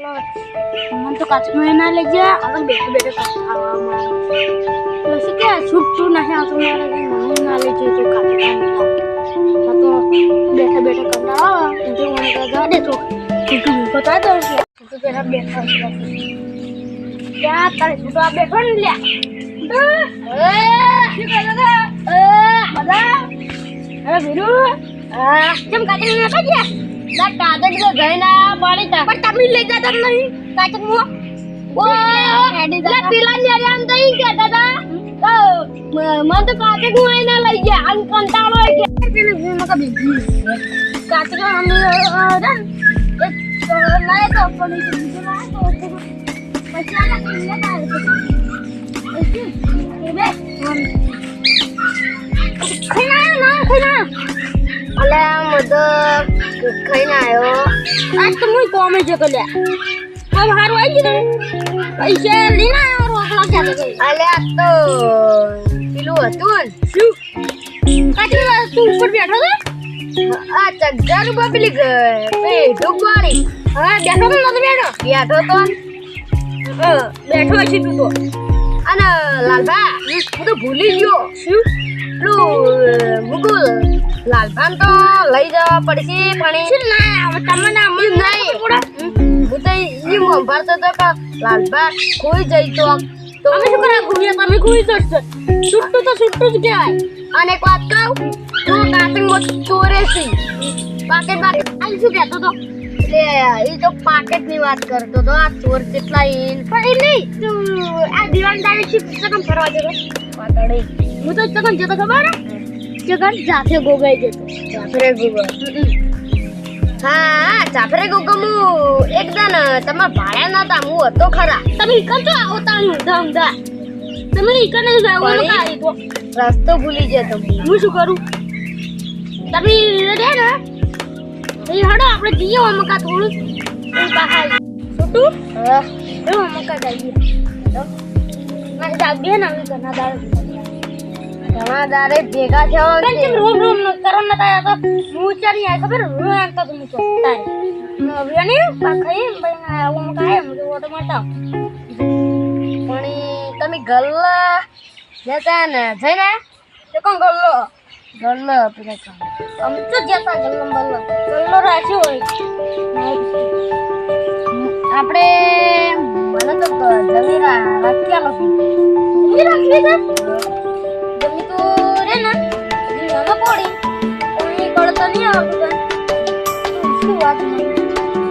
મને તો કાચમાં ના લઈ જા હવે બેઠે બેઠે ખાવામાં તો શું કે છૂટતું નહીં આવતું મારે મને ના લઈ જઈ તો કાચમાં તો બેઠે બેઠે કંટાળો એટલે મને કહે જા દે તો તું બતા દઉં છું તું પેલા બેઠા ત્યાં તારે છૂટો આ બેઠો ને લ્યા. બધા? અરે વીરુ? કેમ કાચક ને કાઢ્યા ના કાચક તો જઈને પડી તા. પણ તમે લઈ જતા નહીં. કાચક મુ ઓ લે પેલા ને અરે આમ તઈ કહેતા તા. મન તો કાચક હું આઈને લઈ ગયા આમ કંટાળો કે પેલે હું મકા બીજી કાચક અમે રન લાય તો પણ બીજો લાય તો પછી આલા કે લેતા આવે એ બે ના ખાઈ અલે તો ખાઈને આવ્યો આજ તો હું કોમે છે કલ્યા. આમ હારું આવી ગયું પૈસા લઈને આવ્યો રોકડા ક્યાં અલે આ તો પેલું હતું શું? કાચી તું ઉપર બેઠો હતો આ ચગજાર ઉપર પેલી પે હા બેઠો તો નતો બેઠો. બેઠો તો બેઠો છે તું તો. અને લાલભા હું તો ભૂલી ગયો. શું? પેલું મુકુલ લાલભાન તો લઈ જવા પડશે પણ. ના તમને નહીં. હું તો ઈ મોંભાર તો કે લાલભાન કોઈ જઈ તો. તો અમે શું કરા ખોઈ તમે ખોઈ જશે. છૂટું તો છૂટું જ કહેવાય. અને એક વાત કહું તું કાતિંગમાં ચોરે છે. પાકેટ પાકેટ આ શું કહેતો તો? એટલે એ તો પાકેટની વાત કરતો તો. આ ચોર કેટલા ઇન પણ એ નહીં તું આ દિવાન તારીખથી પુસ્તકમ ફરવા જતો. પાતળી હું તો તકન જતો ખબર? જગન જાતે ગોગાઈ જતો જાફરે ગોગા હા જાફરે ગોગા મુ એકદમ તમે ભાડે નતા હું હતો ખરા. તમે ઇકન તો આવો તાણું ધમધા તમે ઇકન જ જાવ તો. રસ્તો ભૂલી જતો હું શું કરું? તમે રે ને? એ હડો આપણે જઈએ અમકા થોડું. બહાર. છોટું? હા. એ અમકા જઈએ. મારે જાગ્યા ને અમે ઘણા દાડે ઘણા દાડે ભેગા થયો પણ કેમ રૂમ રૂમ ન કરો ન થાય તો હું ચાલી આય ખબર? હું આમ તો હું ચોકતા હવે પાખઈ ભાઈ હું કાય હું ઓટો મારતા. પણ તમે ગલ્લા જતા ને જઈને તે કોણ ગલ્લો? ગલ્લો આપણે કામ આમ તો જતા ગલ્લો ગલ્લો ગલ્લો રાખ્યો હોય. આપણે મને તો જમીરા રાખ્યા નથી જમીરા રાખી છે? કળતો નહીં આવતું કાંઈ.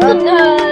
શું